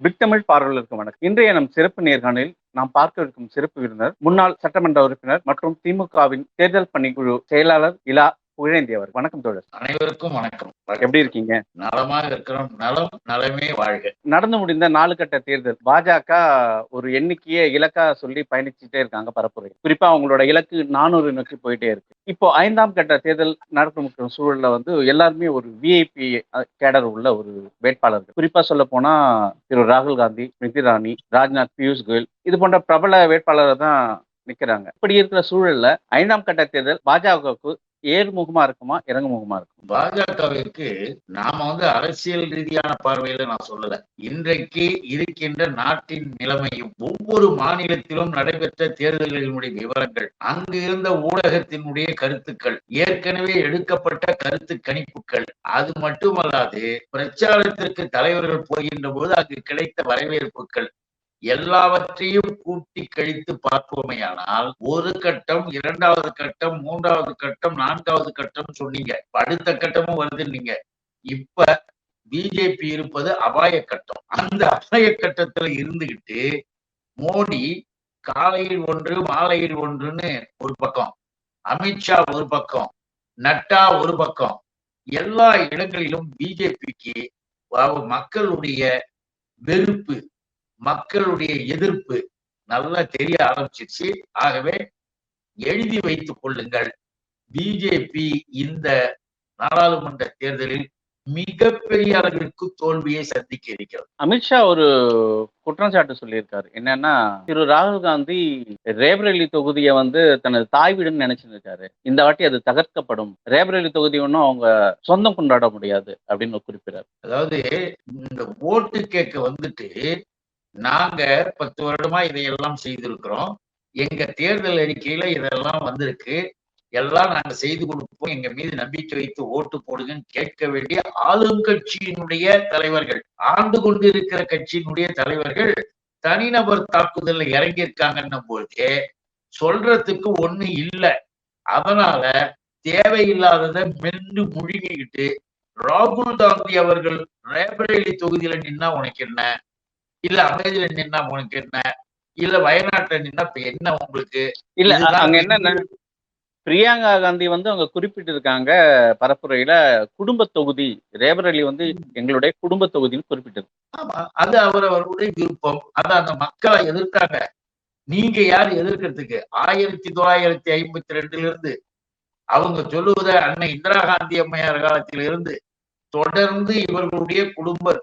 Big Tamil பார்வையாளருக்கு வணக்கம். இன்றைய நம் சிறப்பு நேர்காணலில் நாம் பார்க்க இருக்கும் சிறப்பு விருந்தினர் முன்னாள் சட்டமன்ற உறுப்பினர் மற்றும் திமுகவின் தேர்தல் பணிக்குழு செயலாளர் இலா புகழேந்தி அவர். வணக்கம் தோழர். அனைவருக்கும் வணக்கம். எப்படி இருக்கீங்க? நலமாக இருக்கிறோம். நலம் நலமே வாழ்க. நடந்து முடிந்த நாலு கட்ட தேர்தல். பாஜக ஒரு எண்ணிக்கையை இலக்கா சொல்லி பயணிச்சுட்டே இருக்காங்க பரப்புரை குறிப்பா அவங்களோட இலக்கு நானூறு நோக்கி போயிட்டே இருக்கு. இப்போ ஐந்தாம் கட்ட தேர்தல் நடக்கும் சூழல்ல வந்து எல்லாருமே ஒரு விஐபி கேடர் உள்ள ஒரு வேட்பாளர்கள். குறிப்பா சொல்ல போனா திரு ராகுல் காந்தி ஸ்மிருதி இரானி ராஜ்நாத் பியூஷ் கோயல் இது போன்ற பிரபல வேட்பாளர்கள் தான் நிக்கிறாங்க. இப்படி இருக்கிற சூழல்ல ஐந்தாம் கட்ட தேர்தல் பாஜகவுக்கு ஏறுமுகமா இருக்குமா இறங்குமுகமா இருக்குமா? பாஜகவிற்கு நாம வந்து அரசியல் ரீதியான பார்வையில நான் சொல்லல. இன்றைக்கு இருக்கின்ற நாட்டின் நிலைமையும் ஒவ்வொரு மாநிலத்திலும் நடைபெற்ற தேர்தல்களினுடைய விவரங்கள் அங்கு இருந்த ஊடகத்தினுடைய கருத்துக்கள் ஏற்கனவே எடுக்கப்பட்ட கருத்து கணிப்புகள் அது மட்டுமல்லாது பிரச்சாரத்திற்கு தலைவர்கள் போகின்ற போது அங்கு கிடைத்த வரவேற்புகள் எல்லாவற்றையும் கூட்டி கழித்து பார்ப்போமையானால் ஒரு கட்டம் இரண்டாவது கட்டம் மூன்றாவது கட்டம் நான்காவது கட்டம் சொன்னீங்க. அடுத்த கட்டமும் வருது நீங்க. இப்ப பிஜேபி இருப்பது அபாய கட்டம். அந்த அபாய கட்டத்துல இருந்துகிட்டு மோடி காலையில் ஒன்று மாலையில் ஒன்றுன்னு ஒரு பக்கம் அமித்ஷா ஒரு பக்கம் நட்டா ஒரு பக்கம் எல்லா இடங்களிலும் பிஜேபிக்கு மக்களுடைய வெறுப்பு மக்களுடைய எதிர்ப்பு நல்லா தெரிய ஆரம்பிச்சிருச்சு. ஆகவே எழுதி வைத்துக் கொள்ளுங்கள். பிஜேபி இந்த நாடாளுமன்ற தேர்தலில் மிகப்பெரிய அளவிற்கு தோல்வியை சந்திக்க இருக்கிறது. அமித்ஷா ஒரு குற்றச்சாட்டு சொல்லியிருக்காரு. என்னன்னா திரு ராகுல் காந்தி ரேபரேலி தொகுதியை வந்து தனது தாய் வீடுன்னு நினைச்சிருக்காரு. இந்த வாட்டி அது தகர்க்கப்படும். ரேபரேலி தொகுதி ஒன்றும் அவங்க சொந்தம் கொண்டாட முடியாது அப்படின்னு குறிப்பிடாரு அதாவது இந்த ஓட்டு கேட்க வந்துட்டு நாங்க பத்து வருடமா இதையெல்லாம் செய்திருக்கிறோம். எங்க தேர்தல் அறிக்கையில இதெல்லாம் வந்திருக்கு. எல்லாம் நாங்க செய்து கொடுப்போம். எங்க மீது நம்பிக்கை வைத்து ஓட்டு போடுங்கன்னு கேட்க வேண்டிய ஆளுங்கட்சியினுடைய தலைவர்கள் ஆண்டு கொண்டு இருக்கிற கட்சியினுடைய தலைவர்கள் தனிநபர் தாக்குதல்ல இறங்கியிருக்காங்கன்னும் போது சொல்றதுக்கு ஒண்ணு இல்லை. அதனால தேவையில்லாததை மென்று முழுங்கிக்கிட்டு ராகுல் காந்தி அவர்கள் ரேபரேலி தொகுதியில நின்னா உனக்கு என்ன? இல்ல அமைதியில நின்னா உனக்கு என்ன? இல்ல வயநாட்டுல நின்னா இப்ப என்ன உங்களுக்கு? இல்ல அங்க என்ன பிரியங்கா காந்தி வந்து அவங்க குறிப்பிட்டு இருக்காங்க பரப்புரையில குடும்ப தொகுதி. ரேபரேலி வந்து எங்களுடைய குடும்ப தொகுதின்னு குறிப்பிட்டது ஆமா அது அவர் அவருடைய விருப்பம். அத அந்த மக்களை எதிர்த்தாங்க நீங்க யார் எதிர்க்கிறதுக்கு? ஆயிரத்தி தொள்ளாயிரத்தி ஐம்பத்தி ரெண்டுல இருந்து அவங்க சொல்லுவத அன்னை இந்திரா காந்தி அம்மையார் காலத்தில் இருந்து தொடர்ந்து இவர்களுடைய குடும்ப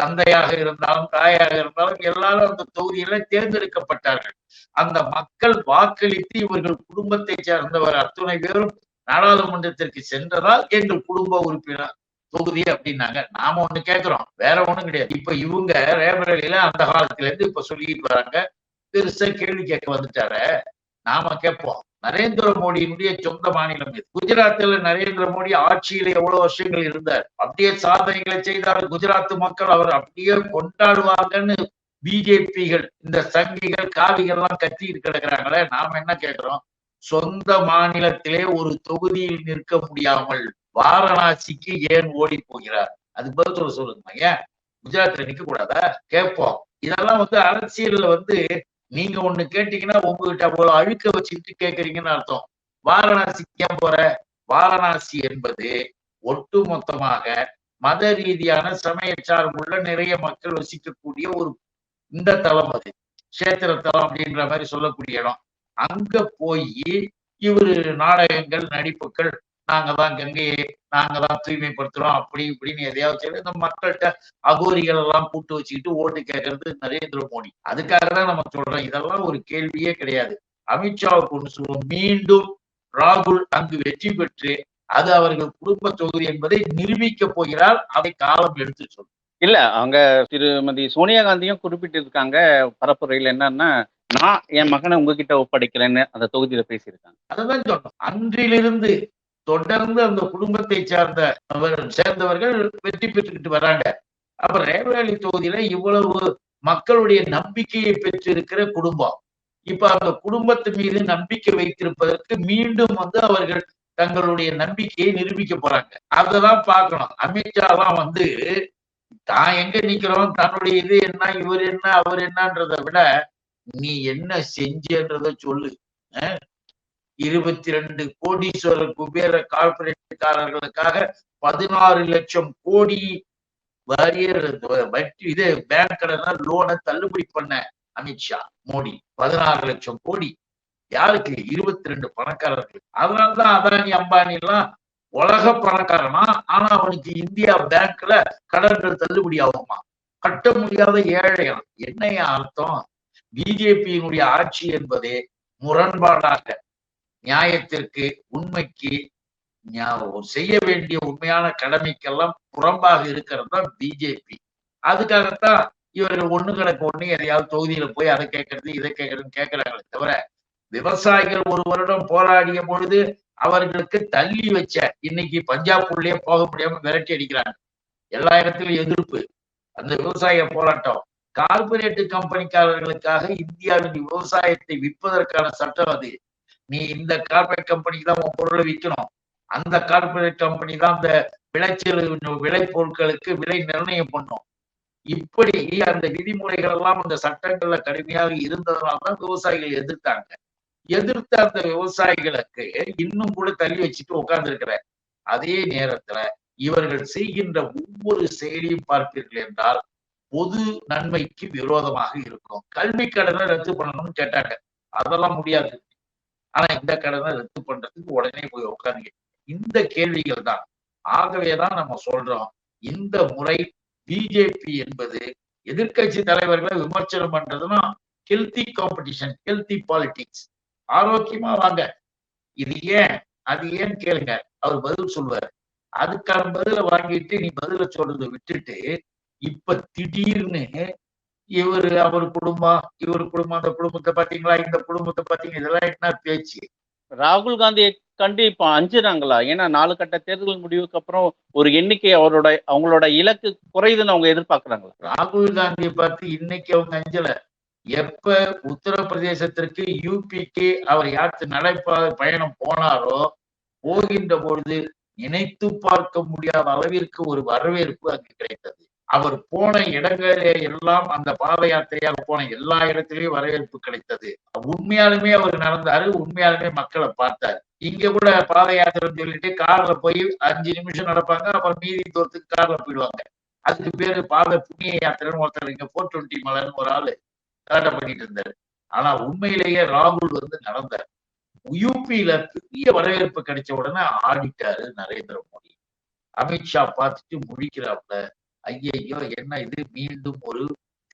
தந்தையாக இருந்தாலும் தாயாக இருந்தாலும் எல்லாரும் அந்த தொகுதியில தேர்ந்தெடுக்கப்பட்டார்கள். அந்த மக்கள் வாக்களித்து இவர்கள் குடும்பத்தை சேர்ந்தவர் அத்துணை பேரும் நாடாளுமன்றத்திற்கு சென்றதால் எங்கள் குடும்ப உறுப்பினர் தொகுதி அப்படின்னாங்க. நாம ஒண்ணு கேட்கிறோம் வேற ஒண்ணும் கிடையாது. இப்ப இவங்க ரேபரேலியில அந்த காலத்துல இருந்து இப்ப சொல்லிட்டு வராங்க. பெருசா கேள்வி கேட்க வந்துட்டார. நாம கேட்போம். நரேந்திர மோடியினுடைய சொந்த மாநிலம் இது குஜராத்தில் நரேந்திர மோடி ஆட்சியில எவ்வளவு வருஷங்கள் இருந்தார்? அப்படியே சாதனைகளை செய்தார் குஜராத் மக்கள். அவர் அப்படியே கொண்டாடுவாங்கன்னு பிஜேபிகள் இந்த சங்கிகள் காவிகள் எல்லாம் கத்திட்டு கிடக்குறாங்களே நாம என்ன கேட்கிறோம்? சொந்த மாநிலத்திலே ஒரு தொகுதியில் நிற்க முடியாமல் வாரணாசிக்கு ஏன் ஓடி போகிறார்? அது பதில் சொல்லுங்க ஏன்? குஜராத்ல நிக்க கூடாதா கேட்போம். இதெல்லாம் வந்து அரசியல்ல வந்து நீங்க ஒண்ணு கேட்டீங்கன்னா உங்ககிட்ட அவ்வளவு அழுக்க வச்சுக்கிட்டு கேக்குறீங்கன்னு அர்த்தம். வாரணாசி ஏன் போற? வாரணாசி என்பது ஒட்டு மொத்தமாக மத ரீதியான சமய சார்புள்ள நிறைய மக்கள் வசிக்கக்கூடிய ஒரு இந்த தலம் அது. கஷேத்திர தலம் அப்படின்ற மாதிரி சொல்லக்கூடிய இடம். அங்க போய் இவரு நாடகங்கள் நடிப்புகள் நாங்க தான் கங்கையை நாங்க தான் தூய்மைப்படுத்துறோம் அப்படி இப்படின்னு எதையாவது சொல்லி இந்த மக்கள்கிட்ட அகோரிகள் எல்லாம் கூட்டு வச்சுக்கிட்டு ஓட்டு கேட்கறது நரேந்திர மோடி. அதுக்காக தான் நம்ம சொல்றோம். இதெல்லாம் ஒரு கேள்வியே கிடையாது. அமித்ஷாவுக்கு ஒன்று சொல்லுவோம். மீண்டும் ராகுல் அங்கு வெற்றி பெற்று அது அவர்கள் குடும்ப தொகுதி என்பதை நிரூபிக்க போகிறார். அதை காலம் எடுத்து சொல்லும். இல்ல அவங்க திருமதி சோனியா காந்தியும் குறிப்பிட்டிருக்காங்க பரப்புரையில் என்னன்னா நான் என் மகனை உங்ககிட்ட ஒப்படைக்கிறேன்னு அந்த தொகுதியில பேசியிருக்காங்க. அதுதான் சொல்றோம். அன்றிலிருந்து தொடர்ந்து அந்த குடும்பத்தை சார்ந்த சேர்ந்தவர்கள் வெற்றி பெற்றுக்கிட்டு வராங்க. அப்ப ரேவராலி தொகுதியில இவ்வளவு மக்களுடைய நம்பிக்கையை பெற்றிருக்கிற குடும்பம். இப்ப அந்த குடும்பத்து மீது நம்பிக்கை வைத்திருப்பதற்கு மீண்டும் வந்து அவர்கள் தங்களுடைய நம்பிக்கையை நிரூபிக்க போறாங்க. அததான் பார்க்கணும். அமித்ஷா எல்லாம் வந்து தான் எங்க நிக்கிறோம்? தன்னுடைய இது என்ன? இவர் என்ன? அவர் என்னன்றதை விட நீ என்ன செஞ்சன்றத சொல்லு. இருபத்தி ரெண்டு கோடீஸ்வரர் குபேர கார்பரேட்காரர்களுக்காக பதினாறு லட்சம் கோடி வரியர் வட்டி இது பேங்க் கடன் லோனை தள்ளுபடி பண்ண அமித்ஷா மோடி. பதினாறு லட்சம் கோடி. யாருக்கு? இருபத்தி ரெண்டு பணக்காரர்கள். அதனாலதான் அதானி அம்பானி எல்லாம் உலக பணக்காரனா? ஆனா அவனுக்கு இந்தியா பேங்க்ல கடன்கள் தள்ளுபடி ஆகுமா? கட்ட முடியாத ஏழையான் என்னைய அர்த்தம்? பிஜேபியினுடைய ஆட்சி என்பதே முரண்பாடாக. நியாயத்திற்கு உண்மைக்கு செய்ய வேண்டிய உண்மையான கடமைக்கெல்லாம் புறம்பாக இருக்கிறது தான் பிஜேபி அதுக்காகத்தான் இவர்கள் ஒண்ணு கணக்கு ஒண்ணு எதையாவது தொகுதியில போய் அதை கேட்கறது இதை கேட்கறதுன்னு கேட்கிறாங்களே தவிர விவசாயிகள் ஒரு வருடம் போராடிய பொழுது அவர்களுக்கு தள்ளி வச்ச இன்னைக்கு பஞ்சாப்குள்ளேயே போக முடியாம விரட்டி அடிக்கிறாங்க. எல்லா இடத்துலயும் எதிர்ப்பு. அந்த விவசாய போராட்டம். கார்பரேட் கம்பெனிக்காரர்களுக்காக இந்தியாவின் விவசாயத்தை விற்பதற்கான சட்டம் அது. நீ இந்த கார்பரேட் கம்பெனிக்கு தான் உன் பொருளை விற்கணும் அந்த கார்பரேட் கம்பெனி தான் அந்த விளைச்சல் விளை பொருட்களுக்கு விலை நிர்ணயம் பண்ணும். இப்படி அந்த விதிமுறைகள் எல்லாம் அந்த சட்டங்கள்ல கடுமையாக இருந்ததுனால்தான் விவசாயிகள் எதிர்த்தாங்க. எதிர்த்த அந்த விவசாயிகளுக்கு இன்னும் கூட தள்ளி வச்சுட்டு உட்கார்ந்துருக்கிற அதே நேரத்துல இவர்கள் செய்கின்ற ஒவ்வொரு செயலையும் பார்ப்பீர்கள் என்றால் பொது நன்மைக்கு விரோதமாக இருக்கும். கல்வி கடனை ரத்து பண்ணணும்னு கேட்டாங்க. அதெல்லாம் முடியாது. ஆனா இந்த கடனை ரத்து பண்றதுக்கு உடனே போய் உட்காருங்க இந்த கேள்விகள் தான். ஆகவேதான் நம்ம சொல்றோம் இந்த முறை பிஜேபி என்பது எதிர்கட்சி தலைவர்களை விமர்சனம் பண்றதுன்னா ஹெல்தி காம்படிஷன் ஹெல்த்தி பாலிடிக்ஸ் ஆரோக்கியமா வாங்க. இது ஏன்? அது ஏன் கேளுங்க. அவர் பதில் சொல்லுவார். அதுக்கான பதில வாங்கிட்டு நீ பதில சொல்றதை விட்டுட்டு இப்ப திடீர்னு இவர் அவர் குடும்பம் இவர் குடும்பம் அந்த குடும்பத்தை பாத்தீங்களா இந்த குடும்பத்தை பாத்தீங்க இதெல்லாம் என்ன பேச்சு? ராகுல் காந்தியை கண்டு இப்போ அஞ்சுறாங்களா? ஏன்னா நாலு கட்ட தேர்தல் முடிவுக்கு அப்புறம் ஒரு எண்ணிக்கை அவரோட அவங்களோட இலக்கு குறையுதுன்னு அவங்க எதிர்பார்க்கறாங்களா? ராகுல் காந்தியை பார்த்து இன்னைக்கு அவங்க அஞ்சல. எப்ப உத்தரப்பிரதேசத்திற்கு யூபிக்கு அவர் யாத்து நடைபாதை பயணம் போனாரோ போகின்ற பொழுது நினைத்து பார்க்க முடியாத அளவிற்கு ஒரு வரவேற்பு அங்கு கிடைத்தது. அவர் போன இடங்களே எல்லாம் அந்த பாத யாத்திரையாக போன எல்லா இடத்திலையும் வரவேற்பு கிடைத்தது. உண்மையாலுமே அவர் நடந்தாரு உண்மையாலுமே மக்களை பார்த்தாரு. இங்க கூட பாத யாத்திரைன்னு சொல்லிட்டு கார்ல போய் அஞ்சு நிமிஷம் நடப்பாங்க அப்புறம் மீதி தூரத்துக்கு கார்ல போயிடுவாங்க. அதுக்கு பேரு பாத புண்ணிய யாத்திரைன்னு ஒருத்தர் இங்க போர் டுவெண்ட்டி மலர்னு ஒரு ஆளு கலாட்டம் பண்ணிட்டு இருந்தாரு. ஆனா உண்மையிலேயே ராகுல் வந்து நடந்தார். யூபியில பெரிய வரவேற்பு கிடைச்ச உடனே ஆடிட்டாரு நரேந்திர மோடி. அமித்ஷா பார்த்துட்டு முழிக்கிறாப்ல ஐயையோ என்ன இது? மீண்டும் ஒரு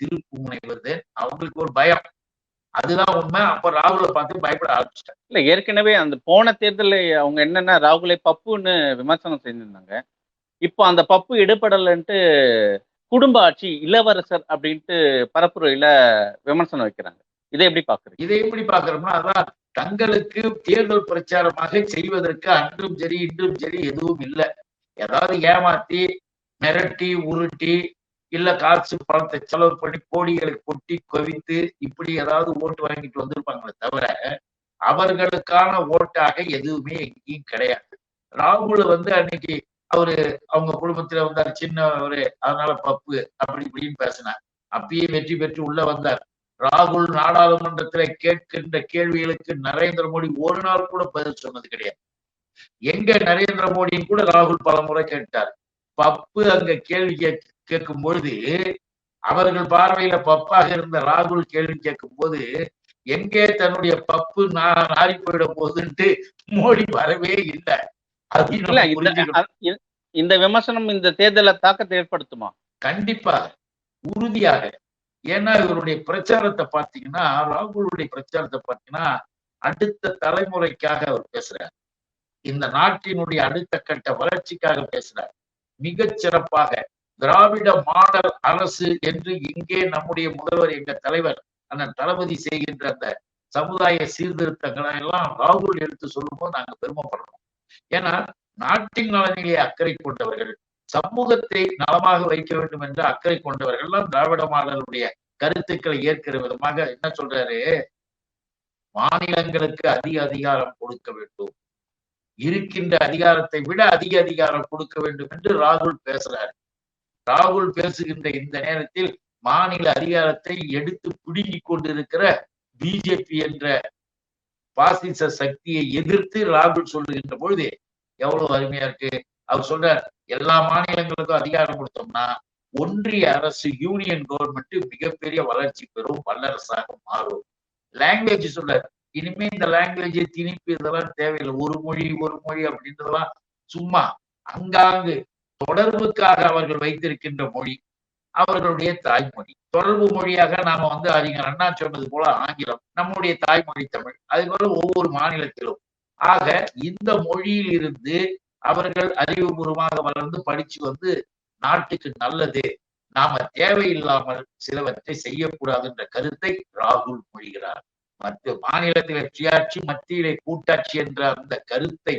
திருப்பு முனை வருது அவங்களுக்கு ஒரு பயம். அதுதான் உண்மை. அப்ப ராகுலை பார்த்து பயப்பட ஆரம்பிச்சிட்டாங்க. இல்ல ஏற்கனவே அந்த போன தேர்தலில் அவங்க என்னன்னா ராகுலை பப்புன்னு விமர்சனம் செஞ்சிருந்தாங்க. இப்போ அந்த பப்பு எடுபடலைன்ட்டு குடும்ப ஆட்சி இளவரசர் அப்படின்ட்டு பரப்புரையில விமர்சனம் வைக்கிறாங்க. இதை எப்படி பாக்குறீங்க? இதை எப்படி பாக்குறோம்னா அதான் தங்களுக்கு தேர்தல் பிரச்சாரமாக செய்வதற்கு அன்றும் சரி இன்றும் சரி எதுவும் இல்லை. ஏதாவது ஏமாத்தி மிரட்டி உருட்டி இல்ல காசு பணத்தை செலவு பண்ணி கோடிகளை கொட்டி குவித்து இப்படி ஏதாவது ஓட்டு வாங்கிட்டு வந்திருப்பாங்களே தவிர அவர்களுக்கான ஓட்டாக எதுவுமே எங்கேயும் கிடையாது. ராகுல் வந்து அன்னைக்கு அவரு அவங்க குடும்பத்துல வந்தார் சின்னவரு அதனால பப்பு அப்படி இப்படின்னு பேசினார். அப்பயே வெற்றி பெற்று உள்ள வந்தார். ராகுல் நாடாளுமன்றத்துல கேட்கின்ற கேள்விகளுக்கு நரேந்திர மோடி ஒரு நாள் கூட பதில் சொன்னது கிடையாது. எங்க நரேந்திர மோடியும் கூட ராகுல் பல முறை கேட்டார். பப்பு அங்க கேள்வி கேட்கும் பொழுது அவர்கள் பார்வையில பப்பாக இருந்த ராகுல் கேள்வி கேட்கும் போது எங்கே தன்னுடைய பப்பு நாரி போயிட போகுதுன்ட்டு மோடி வரவே இல்லை. இல்ல இந்த விமர்சனம் இந்த தேர்தல தாக்கத்தை ஏற்படுத்துமா? கண்டிப்பாக உறுதியாக. ஏன்னா இவருடைய பிரச்சாரத்தை பார்த்தீங்கன்னா ராகுலுடைய பிரச்சாரத்தை பார்த்தீங்கன்னா அடுத்த தலைமுறைக்காக அவர் பேசுறார். இந்த நாட்டினுடைய அடுத்த கட்ட வளர்ச்சிக்காக பேசுறார். மிகச் சிறப்பாக திராவிட மாடல் அரசு என்று இங்கே நம்முடைய முதல்வர் எங்க தலைவர் அண்ணன் தளபதி செய்கின்ற அந்த சமுதாய சீர்திருத்தங்களை எல்லாம் ராகுல் எடுத்து சொல்லும் போது நாங்க பெருமைப்படுறோம். ஏன்னா நாட்டின் நலனிலே அக்கறை கொண்டவர்கள் சமூகத்தை நலமாக வைக்க வேண்டும் என்று அக்கறை கொண்டவர்கள் எல்லாம் திராவிட மாடலுடைய கருத்துக்களை ஏற்கிற விதமாக என்ன சொல்றாரு? மாநிலங்களுக்கு அதிக அதிகாரம் கொடுக்க வேண்டும். இருக்கின்ற அதிகாரத்தை விட அதிக அதிகாரம் கொடுக்க வேண்டும் என்று ராகுல் பேசுறாரு. ராகுல் பேசுகின்ற இந்த நேரத்தில் மாநில அதிகாரத்தை எடுத்து பிடுங்கிக் கொண்டிருக்கிற பிஜேபி என்ற பாசிச சக்தியை எதிர்த்து ராகுல் சொல்லுகின்ற பொழுது எவ்வளவு அருமையா இருக்கு. அவர் சொல்றார் எல்லா மாநிலங்களுக்கும் அதிகாரம் கொடுத்தோம்னா ஒன்றிய அரசு யூனியன் கவர்மெண்ட் மிகப்பெரிய வளர்ச்சி பெறும் வல்லரசாக மாறும். லாங்குவேஜ் சொல்றாரு இனிமே இந்த லாங்குவேஜை திணிப்பு இதெல்லாம் தேவையில்லை. ஒரு மொழி ஒரு மொழி அப்படின்றதெல்லாம் சும்மா அங்காங்கு தொடர்புக்காக அவர்கள் வைத்திருக்கின்ற மொழி அவர்களுடைய தாய்மொழி. தொடர்பு மொழியாக நாம வந்து அறிஞர் அண்ணா சொன்னது போல ஆங்கிலம் நம்முடைய தாய்மொழி தமிழ். அதே போல ஒவ்வொரு மாநிலத்திலும். ஆக இந்த மொழியில் இருந்து அவர்கள் அறிவுபூர்வமாக வளர்ந்து படிச்சு வந்து நாட்டுக்கு நல்லது. நாம தேவையில்லாமல் சிலவற்றை செய்யக்கூடாது என்ற கருத்தை ராகுல் மொழிகிறார். மத்திய மாநிலத்திலே சுயாட்சி மத்தியிலே கூட்டாட்சி என்ற அந்த கருத்தை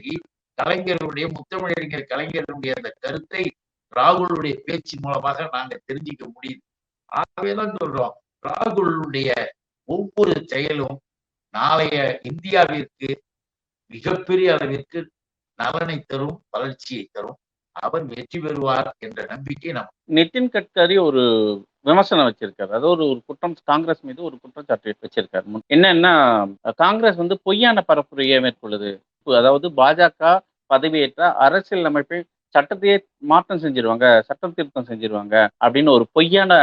கலைஞருடைய முத்தமிழறிஞர் கலைஞருடைய அந்த கருத்தை ராகுலுடைய பேச்சு மூலமாக நாங்க தெரிஞ்சுக்க முடியுது. ஆகவேதான் சொல்றோம் ராகுலுடைய ஒவ்வொரு செயலும் நாளைய இந்தியாவிற்கு மிகப்பெரிய அளவிற்கு நலனை தரும் வளர்ச்சியை தரும். அவர் வெற்றி பெறுவார் என்ற நம்பிக்கை நம்ம நிதின் கட்கரி ஒரு விமர்சனம் வச்சிருக்காரு. அதாவது ஒரு ஒரு குற்றம் காங்கிரஸ் மீது ஒரு குற்றச்சாட்டு வச்சிருக்காரு. என்னன்னா காங்கிரஸ் வந்து பொய்யான பரப்புரையை மேற்கொள்ளுது. அதாவது பாஜக பதவியேற்ற அரசியல் அமைப்பை சட்டத்தையே மாற்றம் செஞ்சிருவாங்க சட்டம் திருத்தம் செஞ்சிருவாங்க அப்படின்னு ஒரு பொய்யான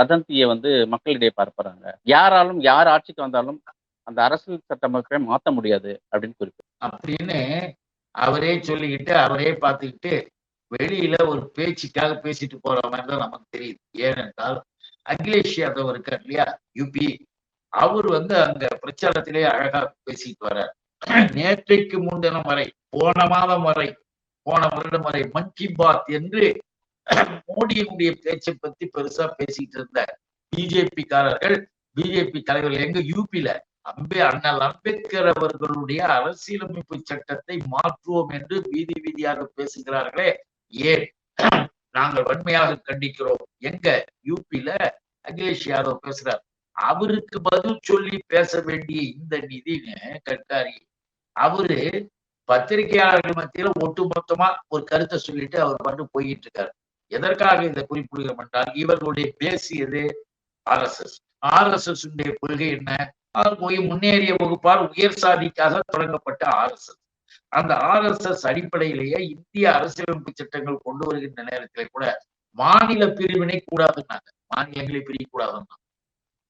வதந்தியை வந்து மக்களிடையே பரப்புறாங்க. யாராலும் யார் ஆட்சிக்கு வந்தாலும் அந்த அரசியல் சட்டமைப்பை மாற்ற முடியாது அப்படின்னு குறிப்பிட்டு அப்படின்னு அவரே சொல்லிக்கிட்டு அவரே பார்த்துக்கிட்டு வெளியில ஒரு பேச்சுக்காக பேசிட்டு போற மாதிரி தான் நமக்கு தெரியுது. ஏனென்றால் அகிலேஷ் யாதவ் இருக்கார் இல்லையா யூபி அவர் வந்து அங்க பிரச்சாரத்திலே அழகா பேசிட்டு வர்றார். நேற்றைக்கு முன்தினம் வரை போன மாதம் வரை போன வருடம் வரை மன் கி பாத் என்று மோடியினுடைய பேச்சை பத்தி பெருசா பேசிட்டு இருந்த பிஜேபி காரர்கள் பிஜேபி தலைவர்கள் எங்க யூபில அம்பே அண்ணல் அம்பேத்கர் அவர்களுடைய அரசியலமைப்பு சட்டத்தை மாற்றுவோம் என்று வீதி வீதியாக பேசுகிறார்களே ஏன்? நாங்கள் வன்மையாக கண்டிக்கிறோம். எங்க? யூபில அகிலேஷ் யாதவ் பேசுறார். அவருக்கு பதில் சொல்லி பேச வேண்டிய இந்த நிதினு கட்காரி. அவரு பத்திரிகையாளர்கள் மத்தியில ஒட்டுமொத்தமா ஒரு கருத்தை சொல்லிட்டு அவர் பண்ணு போயிட்டு இருக்காரு. எதற்காக இதை குறிப்பிடுகிறோம் என்றால் இவர்களுடைய பேசியது R S S R S S கொள்கை என்ன? போய் முன்னேறிய வகுப்பால் உயர் சாதிக்காக தொடங்கப்பட்ட ஆர் எஸ் எஸ் அந்த ஆர் எஸ் எஸ் அடிப்படையிலேயே இந்திய அரசியலமைப்பு சட்டங்கள் கொண்டு வருகின்ற நேரத்திலே கூட மாநில பிரிவினை கூடாதுன்னாங்க. மாநிலங்களை பிரியக்கூடாதுன்னா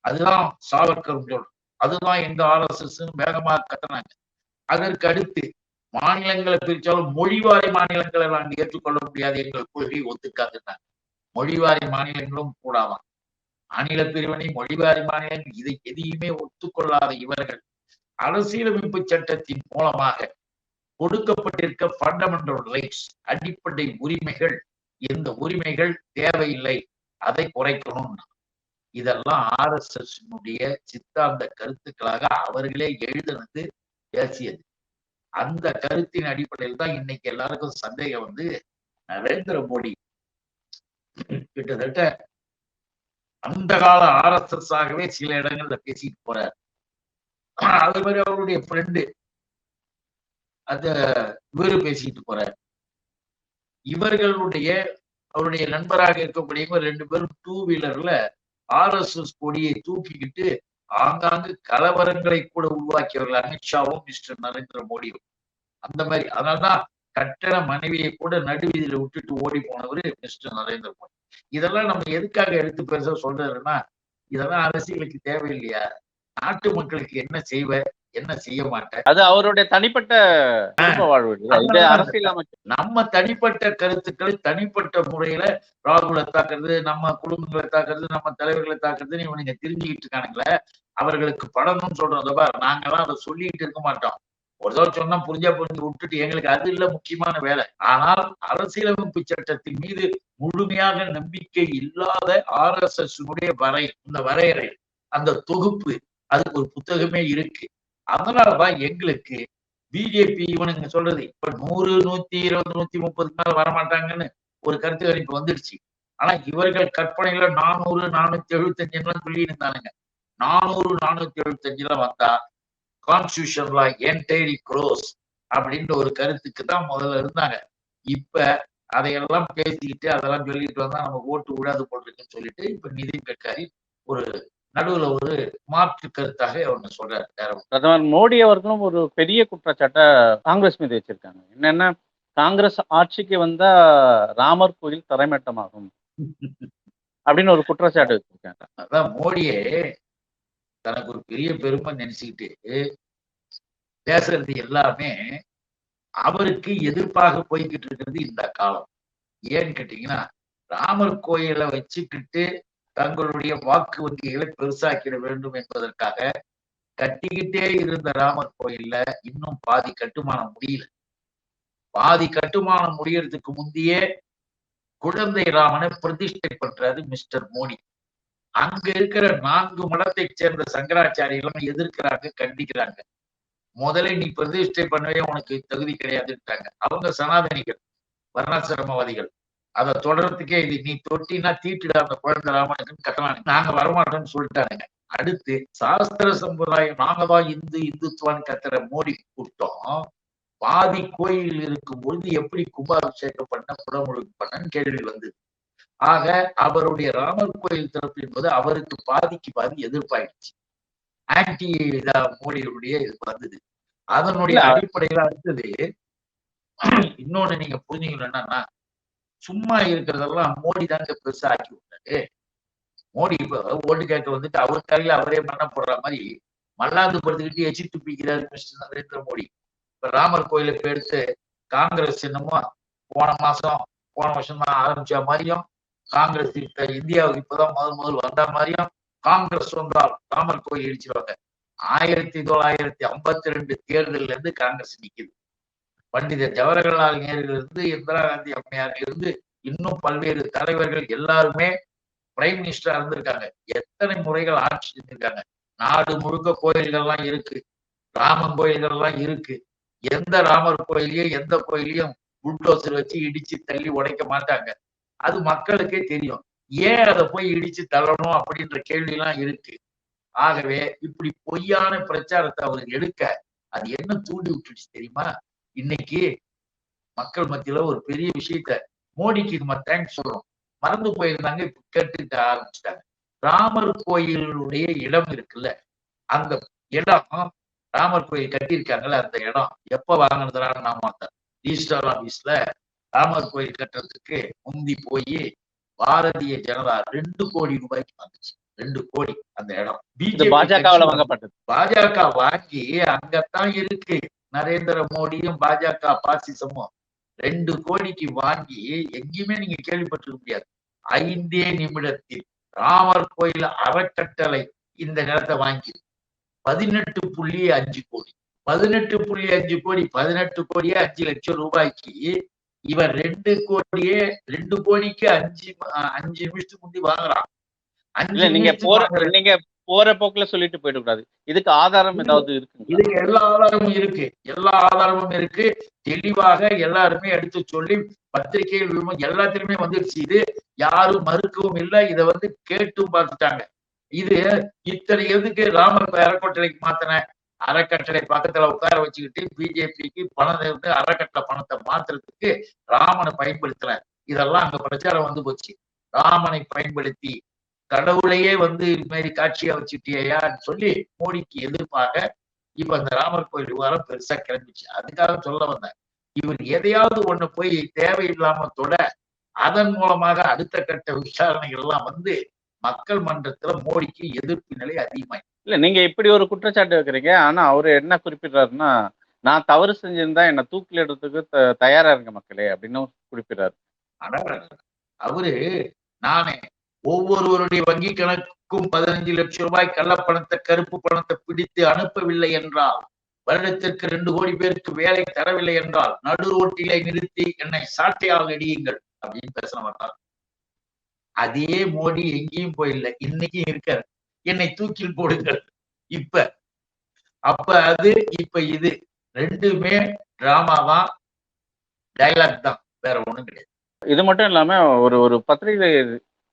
அதுதான் சாவர்கர் அதுதான் எங்க ஆர் எஸ் எஸ் வேகமாக கட்டினாங்க அதற்கு அடுத்து மாநிலங்களை பிரிச்சாலும் மொழிவாரி மாநிலங்களை நாங்கள் ஏற்றுக்கொள்ள முடியாது எங்கள் கொள்கை ஒத்துக்காதுன்னாங்க. மொழிவாரி மாநிலங்களும் கூடாதான். மாநில பிரிவினை மொழிவாரி மாநிலங்கள் இதை எதையுமே ஒத்துக்கொள்ளாத இவர்கள் அரசியலமைப்பு சட்டத்தின் மூலமாக கொடுக்கப்பட்டிருக்க ஃபண்டமெண்டல் ரைட்ஸ் அடிப்படை உரிமைகள். இந்த உரிமைகள் தேவையில்லை. அதை குறைக்கணும் இதெல்லாம் ஆர் எஸ் எஸ் சித்தாந்த கருத்துக்களாக அவர்களே எழுதுனது பேசியது அந்த கருத்தின் அடிப்படையில் தான் இன்னைக்கு எல்லாருக்கும் சந்தேகம் வந்து நரேந்திர மோடி கிட்டத்தட்ட அந்த கால ஆர் எஸ் எஸ் ஆகவே சில இடங்கள்ல பேசிட்டு போறார். அது மாதிரி அவருடைய ஃப்ரெண்டு அந்த இவரு பேசிட்டு போறாரு. இவர்களுடைய அவருடைய நண்பராக இருக்கக்கூடியவங்க ரெண்டு பேரும் டூ வீலர்ல ஆர் எஸ் எஸ் கொடியை தூக்கிக்கிட்டு ஆங்காங்கு கலவரங்களை கூட உருவாக்கியவர்கள் அமித்ஷாவும் மிஸ்டர் நரேந்திர மோடியும். அந்த மாதிரி அதனால்தான் கட்டண மனைவியை கூட நடுவீதியில விட்டுட்டு ஓடி போனவர் மிஸ்டர் நரேந்திர மோடி. இதெல்லாம் நம்ம எதுக்காக எடுத்து பேச சொல்றதுன்னா இதெல்லாம் அரசியலுக்கு தேவையில்லையா? நாட்டு மக்களுக்கு என்ன செய்வ? என்ன செய்ய மாட்டேன் அது அவருடைய தனிப்பட்ட வாழ்வு அரசியல் அமைச்சு நம்ம தனிப்பட்ட கருத்துக்களை தனிப்பட்ட முறையில ராகுலை தாக்குறது நம்ம குடும்பங்களை தாக்குறது நம்ம தலைவர்களை தாக்குறதுன்னு இவனுங்க தெரிஞ்சுக்கிட்டு இருக்கானுங்களே அவர்களுக்கு படணும்னு சொல்றோம் பார் நாங்கெல்லாம் அதை சொல்லிட்டு இருக்க மாட்டோம். ஒரு தடவை சொன்னா புரிஞ்சா புரிஞ்சு விட்டுட்டு எங்களுக்கு அது இல்ல முக்கியமான வேலை. ஆனால் அரசியலமைப்பு சட்டத்தின் மீது முழுமையாக நம்பிக்கை இல்லாத ஆர் எஸ் எஸ் வரை இந்த வரையறை அந்த தொகுப்பு அதுக்கு ஒரு புத்தகமே இருக்கு. அதனாலதான் எங்களுக்கு பிஜேபி இவனுங்க சொல்றது இப்ப நூறு நூத்தி இருபது நூத்தி முப்பதுக்கு மேல வரமாட்டாங்கன்னு ஒரு கருத்து கணிப்பு வந்துடுச்சு. ஆனா இவர்கள் கற்பனையில நானூறு நானூத்தி எழுபத்தஞ்சு எல்லாம் சொல்லி இருந்தானுங்க நானூறு நானூத்தி எழுபத்தஞ்சுல வந்தா கான்ஸ்டியூஷன்ல என்டைரி க்ரோஸ் அப்படின்ற ஒரு கருத்துக்கு தான் முதல்ல இருந்தாங்க. இப்ப அதையெல்லாம் பேசிக்கிட்டு அதெல்லாம் சொல்லிட்டு வந்தா நம்ம ஓட்டு விடாது போட்டிருக்குன்னு சொல்லிட்டு இப்ப நிதின் கட்காரி ஒரு நடுவுல ஒரு மாற்று கருத்தாக ஒண்ணு சொல்றாரு பிரதமர் மோடி அவர்களும் ஒரு பெரிய குற்றச்சாட்டை காங்கிரஸ் மீது வச்சிருக்காங்க. என்னன்னா காங்கிரஸ் ஆட்சிக்கு வந்தா ராமர் கோயில் தரைமட்டமாகும் அப்படின்னு ஒரு குற்றச்சாட்டு வச்சிருக்காங்க. அதான் மோடியே தனக்கு ஒரு பெரிய பெருமை நினைச்சுக்கிட்டு பேசுறது எல்லாமே அவருக்கு எதிர்ப்பாக போய்கிட்டு இருக்கிறது இந்த காலம். ஏன்னு கேட்டீங்கன்னா ராமர் கோயிலை வச்சுக்கிட்டு தங்களுடைய வாக்கு வங்கிகளை பெருசாக்கிட வேண்டும் என்பதற்காக கட்டிக்கிட்டே இருந்த ராமர் கோயில்ல இன்னும் பாதி கட்டுமானம் முடியல. பாதி கட்டுமானம் முடியறதுக்கு முந்தையே குழந்தை ராமனை பிரதிஷ்டை பண்றாரு மிஸ்டர் மோடி அங்க இருக்கிற நான்கு மடத்தை சேர்ந்த சங்கராச்சாரியெல்லாம் எதிர்க்கிறாங்க கண்டிக்கிறாங்க. முதல்ல நீ பிரதிஷ்டை பண்ணவே உனக்கு தகுதி கிடையாதுன்ட்டாங்க. அவங்க சனாதனிகள் வர்ணாசிரமவாதிகள். அதை தொடர்றதுக்கே இது நீ தொட்டினா தீட்டுடா அந்த குழந்தை ராமனுக்குன்னு கட்டலாம் நாங்க வரமாட்டோம்னு சொல்லிட்டானுங்க. அடுத்து சாஸ்திர சம்பிரதாயம் நாங்க தான் இந்து இந்துத்துவான்னு கத்துற மோடி கூட்டம் பாதி கோயில் இருக்கும் பொழுது எப்படி கும்பாபிஷேகம் பண்ண குடமுழுக்கு பண்ணன்னு கேள்வி வந்தது. ஆக அவருடைய ராமர் கோயில் திறப்பு என்பது அவருக்கு பாதிக்கு பாதி எதிர்ப்பாயிடுச்சு. ஆன்டி இதா மோடியுடைய இது வந்தது. அதனுடைய. அடிப்படையில அடுத்தது இன்னொன்னு நீங்க புரிஞ்சுக்கணும் என்னன்னா சும்மா இருக்கிறதெல்லாம் மோடி தாங்க பெருசா ஆக்கி விட்டாரு. மோடி இப்ப ஓட்டு கேட்க வந்துட்டு அவர் தலையில அவரே மண்ண போடுற மாதிரி மல்லாந்து படுத்துக்கிட்டு எச்சி துப்பிக்கிறாரு மிஸ்டர் நரேந்திர மோடி. இப்ப ராமர் கோயிலை இப்ப எடுத்து காங்கிரஸ் என்னமோ போன மாசம் போன வருஷம் தான் ஆரம்பிச்ச மாதிரியும் காங்கிரஸ் இப்ப இந்தியாவுக்கு இப்பதான் முதல் முதல் வந்த மாதிரியும் காங்கிரஸ் வந்தால் ராமர் கோயில் இடிச்சிருவாங்க. ஆயிரத்தி தொள்ளாயிரத்தி ஐம்பத்தி ரெண்டு தேர்தல்ல இருந்து காங்கிரஸ் நிக்குது. பண்டித ஜவஹர்லால் நேருல இருந்து இந்திரா காந்தி அம்மையார் இருந்து இன்னும் பல்வேறு தலைவர்கள் எல்லாருமே பிரைம் மினிஸ்டரா இருந்திருக்காங்க. எத்தனை முறைகள் ஆட்சி செஞ்சிருக்காங்க. நாடு முழுக்க கோயில்கள்லாம் இருக்கு. ராமன் கோயில்கள்லாம் இருக்கு. எந்த ராமர் கோயிலையும் எந்த கோயிலையும் புல்டோசர் வச்சு இடிச்சு தள்ளி உடைக்க மாட்டாங்க. அது மக்களுக்கே தெரியும். ஏன் அதை போய் இடிச்சு தள்ளணும் அப்படின்ற கேள்வி எல்லாம் இருக்கு. ஆகவே இப்படி பொய்யான பிரச்சாரத்தை அவர் எடுக்க அது என்ன தூண்டி விட்டுடுச்சு தெரியுமா? இன்னைக்கு மக்கள் மத்தியில ஒரு பெரிய விஷயத்த மோடிக்கு நம்ம தேங்க்ஸ் சொல்றோம். மறந்து போயிருந்தாங்க இப்ப கேட்டுக்க ஆரம்பிச்சிட்டாங்க. ராமர் கோயிலுடைய இடம் இருக்குல்ல அந்த இடம் ராமர் கோயில் கட்டியிருக்காங்கல்ல அந்த இடம் எப்ப வாங்கினதுனால நாம அந்த ரிஜிஸ்டர் ஆபீஸ்ல ராமர் கோயில் கட்டுறதுக்கு முந்தி போய் பாரதிய ஜனதா ரெண்டு கோடி ரூபாய்க்கு வாங்குச்சு ரெண்டு கோடி அந்த இடம். கட்சி வாங்கப்பட்டது. பாஜக வாங்கி அங்கத்தான் இருக்கு. நரேந்திர மோடியும் பாஜக பாசிசமும் ரெண்டு கோடிக்கு வாங்கி எங்கேயுமே நீங்க கேள்விப்பட்டிருக்க முடியாது. ஐந்தே நிமிடத்தில் ராமர் கோயில் அறக்கட்டளை இந்த நிலத்தை வாங்கி பதினெட்டு புள்ளி அஞ்சு கோடி. பதினெட்டு புள்ளி அஞ்சு கோடி பதினெட்டு கோடியே அஞ்சு லட்சம் ரூபாய்க்கு இவன் ரெண்டு கோடியே ரெண்டு கோடிக்கு அஞ்சு அஞ்சு நிமிஷத்துக்கு முந்தி வாங்குறான். நீங்க போற நீங்க போற போக்குல சொல்லிட்டு போயிட கூடாது. இதுக்கு ஆதாரம் ஏதாவது இருக்குங்களா? இதுக்கு எல்லா ஆதாரமும் இருக்கு. எல்லா ஆதாரமும் இருக்கு. தெளிவாக எல்லாருமே எடுத்து சொல்லி பத்திரிகைகள் எல்லாத்திலுமே வந்துருச்சு. இது யாரும் மறுக்கவும் இல்லை. இதை வந்து கேட்டும் பார்த்துட்டாங்க. இது இத்தனை எதுக்கு ராமர் அறக்கட்டளைக்கு மாத்தின? அறக்கட்டளை பக்கத்துல உட்கார வச்சுக்கிட்டு பிஜேபிக்கு பணம் இருந்து அறக்கட்டளை பணத்தை மாத்துறதுக்கு ராமனை பயன்படுத்தினார் இதெல்லாம் அங்க பிரச்சாரம் வந்து போச்சு. ராமனை பயன்படுத்தி கடவுளையே வந்து இது மாதிரி காட்சியா வச்சுட்டியான்னு சொல்லி மோடிக்கு எதிர்ப்பாக இப்ப அந்த ராமர் கோயில் விவகாரம் பெருசா கிளம்பிச்சு. அதுக்காக சொல்ல வந்தேன். இவர் எதையாவது ஒண்ணு போய் தேவையில்லாம தொட அதன் மூலமாக அடுத்த கட்ட விசாரணைகள் எல்லாம் வந்து மக்கள் மன்றத்துல மோடிக்கு எதிர்ப்பு நிலை அதிகமாயி. இல்ல நீங்க இப்படி ஒரு குற்றச்சாட்டு வைக்கிறீங்க. ஆனா அவரு என்ன குறிப்பிடுறாருன்னா நான் தவறு செஞ்சிருந்தா என்ன தூக்கில் எடுத்துக்கு த- தயாரா இருங்க மக்களே அப்படின்னு குறிப்பிடுறாரு. அவரு நானே ஒவ்வொருவருடைய வங்கி கணக்கும் பதினஞ்சு லட்சம் ரூபாய் கள்ளப்பணத்தை கருப்பு பணத்தை பிடித்து அனுப்பவில்லை என்றால் வருடத்திற்கு ரெண்டு கோடி பேருக்கு வேலை தரவில்லை என்றால் நடு ரோட்டிலே நிறுத்தி என்னை சாட்டையாக அடியுங்கள் அப்படின்னு பேச மாட்டார். அதே மோடி எங்கேயும் போயில்லை. இன்னைக்கும் இருக்காரு. என்னை தூக்கில் போடுங்கள். இப்ப அப்ப அது இப்ப இது. ரெண்டுமே டிராமா தான் டைலாக் தான். வேற ஒண்ணும் கிடையாது. இது மட்டும் இல்லாம ஒரு ஒரு பத்திரிகை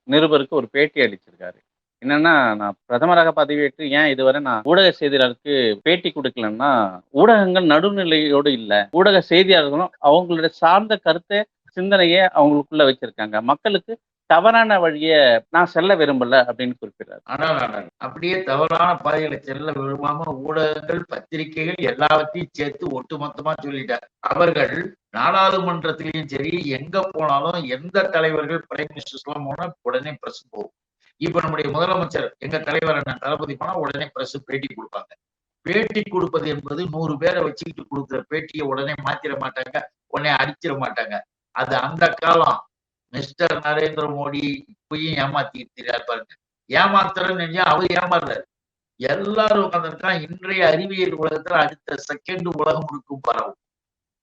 நிருபருக்கு ஒரு பேட்டி அளிச்சிருக்காரு. என்னன்னா நான் பிரதமராக பதவியேற்று ஏன் இதுவரை நான் ஊடக செய்தியாளருக்கு பேட்டி கொடுக்கலன்னா ஊடகங்கள் நடுநிலையோடு இல்ல. ஊடக செய்தியாளர்களும் அவங்களுடைய சார்ந்த கருத்தை சிந்தனையை அவங்களுக்குள்ள வச்சிருக்காங்க. மக்களுக்கு தவறான வழியை நான் செல்ல விரும்பல அப்படின்னு குறிப்பிடுறாரு. ஆனால் அப்படியே தவறான பாதைகளை செல்ல விரும்பாம ஊடகங்கள் பத்திரிகைகள் எல்லாவற்றையும் சேர்த்து ஒட்டுமொத்தமா சொல்லிட்டார். அவர்கள் நாடாளுமன்றத்திலையும் சரி எங்க போனாலும் எந்த தலைவர்கள் பிரைம் மினிஸ்டர்ஸ் எல்லாம் போனா உடனே பிரஸ் போகும். இப்ப நம்முடைய முதலமைச்சர் எங்க தலைவர் என்ன தளபதி போனா உடனே பிரஸ் பேட்டி கொடுப்பாங்க. பேட்டி கொடுப்பது என்பது நூறு பேரை வச்சுக்கிட்டு கொடுக்குற பேட்டியை உடனே மாத்திர மாட்டாங்க உடனே அடிச்சிட மாட்டாங்க. அது அந்த காலம். மிஸ்டர் நரேந்திர மோடி போய் ஏமாத்திட்டு பாருங்க. ஏமாத்துறன்னு நினைச்சா அவர் ஏமாறுறாரு எல்லாரும் உட்காந்துருக்கான் இன்றைய அறிவியல் உலகத்துல அடுத்த செகண்ட் உலகம் இருக்கும் பரவும்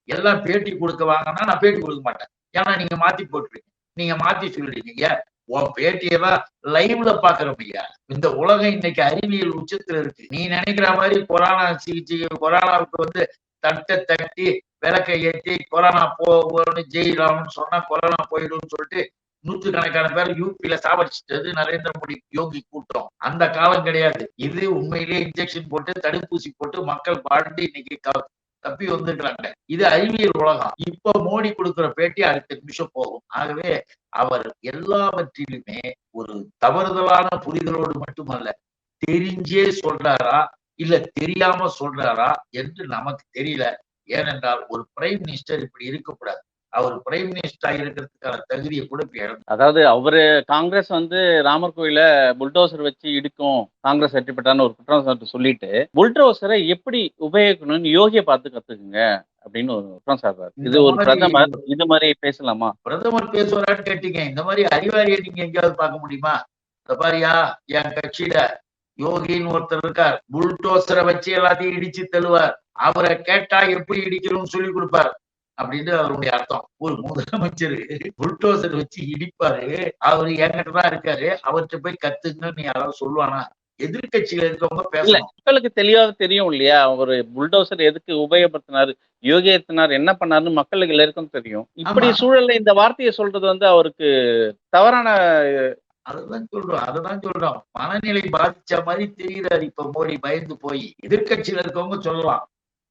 எல்லாம் பேட்டி கொடுக்க வாங்கன்னா நான் பேட்டி கொடுக்க மாட்டேன். ஏன்னா நீங்க மாத்தி போட்டுருக்கீங்க நீங்க மாத்தி சொல்லிடுறீங்க உன் பேட்டியெல்லாம் லைவ்ல பாக்குறோம் ஐயா இந்த உலகம் இன்னைக்கு அறிவியல் உச்சத்துல இருக்கு. நீ நினைக்கிற மாதிரி கொரோனா சிகிச்சை கொரோனாவுக்கு வந்து தட்டை தட்டி விளக்கை ஏற்றி கொரோனா போகணும்னு ஜெயிலாம்னு சொன்னா கொரோனா போயிடும்னு சொல்லிட்டு நூற்றுக்கணக்கான பேர் யூபியில சாவடிச்சிட்டது நரேந்திர மோடி யோகி கூட்டம். அந்த காலம் கிடையாது. இது உண்மையிலேயே இன்ஜெக்ஷன் போட்டு தடுப்பூசி போட்டு மக்கள் வாழ்ந்து இன்னைக்கு தப்பி வந்துடுறாங்க இது அறிவியல் உலகம். இப்ப மோடி கொடுக்கிற பேட்டி அடுத்த நிமிஷம் போகும். ஆகவே அவர் எல்லாவற்றிலுமே ஒரு தவறுதலான புரிதலோடு மட்டுமல்ல தெரிஞ்சே சொல்றாரா இல்ல தெரியாம சொல்றாரா என்று நமக்கு தெரியல. ஏனென்றால் ஒரு பிரைம் மினிஸ்டர் இப்படி இருக்கக்கூடாது. அவர் பிரைம் மினிஸ்டரா இருக்கிறதுக்கான தகுதியை கூட அதாவது அவரு காங்கிரஸ் வந்து ராமர் கோயில புல்டோசர் வச்சு இடிக்கும் காங்கிரஸ் வெற்றி பெற்றான்னு ஒரு குற்றம் சொல்லிட்டு புல்டோசரை எப்படி உபயோகிக்கணும்னு யோகியை பார்த்து கத்துக்குங்க அப்படின்னு ஒரு குற்றம் சாட்டுறாரு இது ஒரு பிரதமர் இது மாதிரி பேசலாமா? பிரதமர் பேசுவாரான்னு கேட்டீங்க. இந்த மாதிரி அறிவாளியை நீங்க எங்கேயாவது பார்க்க முடியுமா? இந்த பாரியா என் கட்சியில யோகின்னு ஒருத்தர் இருக்கார். புல்டோசரை வச்சு எல்லாத்தையும் இடிச்சு தள்ளுவார். அவரை கேட்டா எப்படி இடிக்கணும்னு சொல்லி கொடுப்பார். அப்படின்னு அவருடைய அர்த்தம். ஒரு முதலமைச்சர் புல்டோசர் வச்சு இடிப்பாரு. அவரு என்கிட்ட தான் இருக்காரு. அவர்கிட்ட போய் கத்துங்கன்னு யாராவது சொல்லுவானா? எதிர்கட்சியில இருக்கவங்க பேசலாம் மக்களுக்கு தெளிவாக தெரியும் இல்லையா? ஒரு புல்டோசர் எதுக்கு உபயோகப்படுத்தினாரு? யோகியத்தினார் என்ன பண்ணாருன்னு மக்களுக்கு எல்லாருக்கும் தெரியும். இப்படி. சூழல்ல இந்த வார்த்தையை சொல்றது வந்து அவருக்கு தவறான அதுதான் சொல்றோம் அதுதான் சொல்றோம். மனநிலை பாதிச்ச மாதிரி தெரிகிறார். இப்ப மோடி பயந்து போய். எதிர்க்கட்சியில இருக்கவங்க சொல்லலாம்.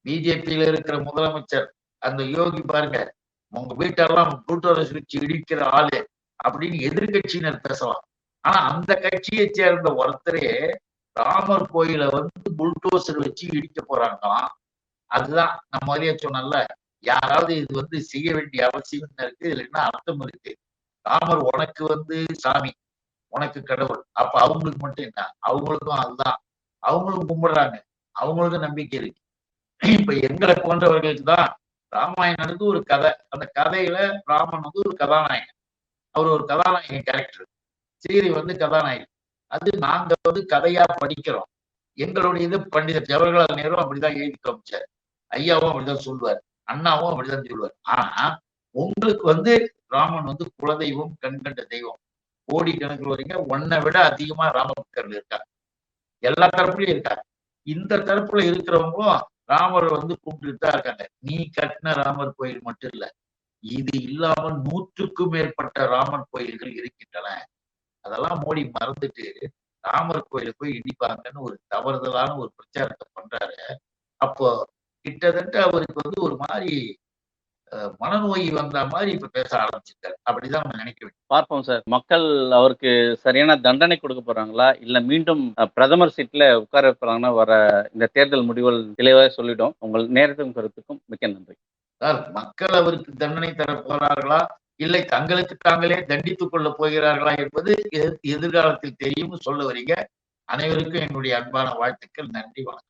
பிஜேபியில இருக்கிற முதலமைச்சர் அந்த யோகி பாருங்க உங்க வீட்டெல்லாம் கூட்டுறவு வச்சு இடிக்கிற ஆளு அப்படின்னு எதிர்கட்சியினர் பேசலாம். ஆனா அந்த கட்சியை சேர்ந்த ஒருத்தரே ராமர் கோயிலை வந்து புல்டோசர் வச்சு இடிக்க போறாங்களாம். அதுதான் நம்ம மாதிரியே சொன்னல யாராவது இது வந்து செய்ய வேண்டிய அவசியம் இருக்கு இல்லைன்னா அர்த்தம் இருக்கு. ராமர் உனக்கு வந்து சாமி. உனக்கு கடவுள். அப்ப அவங்களுக்கு மட்டும் என்ன? அவங்களுக்கும் அதுதான். அவங்களும் கும்பிடுறாங்க. அவங்களுக்கும் நம்பிக்கை இருக்கு. இப்ப எங்களை போன்றவர்களுக்கு தான் ராமாயணனுக்கு ஒரு கதை. அந்த கதையில ராமன் வந்து ஒரு கதாநாயகன். அவர் ஒரு கதாநாயகன் கேரக்டர் சீரி வந்து கதாநாயகன் அது நாங்க வந்து கதையா படிக்கிறோம். எங்களுடைய இது பண்டிதர் ஜவஹர்லால் நேரு அப்படிதான் எழுதி காமிச்சார். ஐயாவும் அப்படிதான் சொல்லுவார். அண்ணாவும் அப்படிதான் சொல்லுவார். ஆனா உங்களுக்கு வந்து ராமன் வந்து குலதெய்வம் கண்கண்ட தெய்வம். கோடி கணக்கில் வரீங்க ஒன்னை விட அதிகமா ராமபக்தர்கள் இருக்காங்க. எல்லா தரப்புலயும் இருக்காங்க. இந்த தரப்புல இருக்கிறவங்களும் ராமர் வந்து கூப்பிட்டு தான் இருக்காங்க. நீ கட்டின ராமர் கோயில் மட்டும் இல்ல. இது இல்லாமல் நூற்றுக்கும் மேற்பட்ட ராமர் கோயில்கள் இருக்கின்றன. அதெல்லாம் மோடி மறந்துட்டு ராமர் கோயிலை போய் இடிப்பாங்கன்னு ஒரு தவறுதலான ஒரு பிரச்சாரத்தை பண்றாரு. அப்போ கிட்டத்தட்ட அவருக்கு வந்து ஒரு மாதிரி மனநோய் வந்த மாதிரி இப்ப பேச ஆரம்பிச்சிருக்காரு. அப்படிதான் நம்ம நினைக்க வேண்டும். பார்ப்போம் சார். மக்கள் அவருக்கு சரியான தண்டனை கொடுக்க போறாங்களா? இல்ல மீண்டும் பிரதமர் சீட்ல உட்கார வைப்பாங்கன்னா வர இந்த தேர்தல் முடிவுகள் தெளிவாக சொல்லிடும் உங்கள் நேரத்துக்கும் கருத்துக்கும் மிக்க நன்றி. சார் மக்கள் அவருக்கு தண்டனை தர போறார்களா? இல்லை தங்களுக்கு தாங்களே தண்டித்துக் கொள்ள போகிறார்களா என்பது எதிர்- எதிர்காலத்தில் தெரியும்னு சொல்ல வரீங்க. அனைவருக்கும் என்னுடைய அன்பான வாழ்த்துக்கள். நன்றி வணக்கம்.